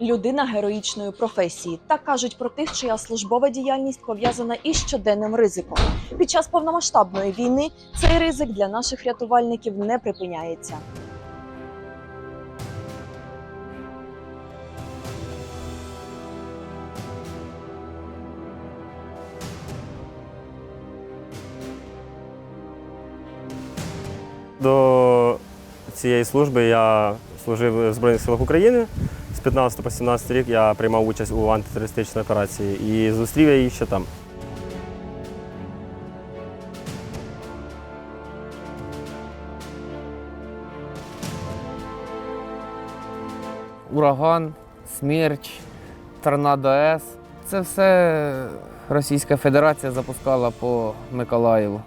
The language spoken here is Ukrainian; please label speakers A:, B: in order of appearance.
A: людина героїчної професії. Так кажуть про тих, чия службова діяльність пов'язана із щоденним ризиком. Під час повномасштабної війни цей ризик для наших рятувальників не припиняється.
B: До цієї служби я служив в Збройних силах України. З 15 по 17 рік я приймав участь у антитерористичній операції і зустрів я її ще там.
C: ураган, смерч, торнадо С. Це все Російська Федерація запускала по Миколаєву.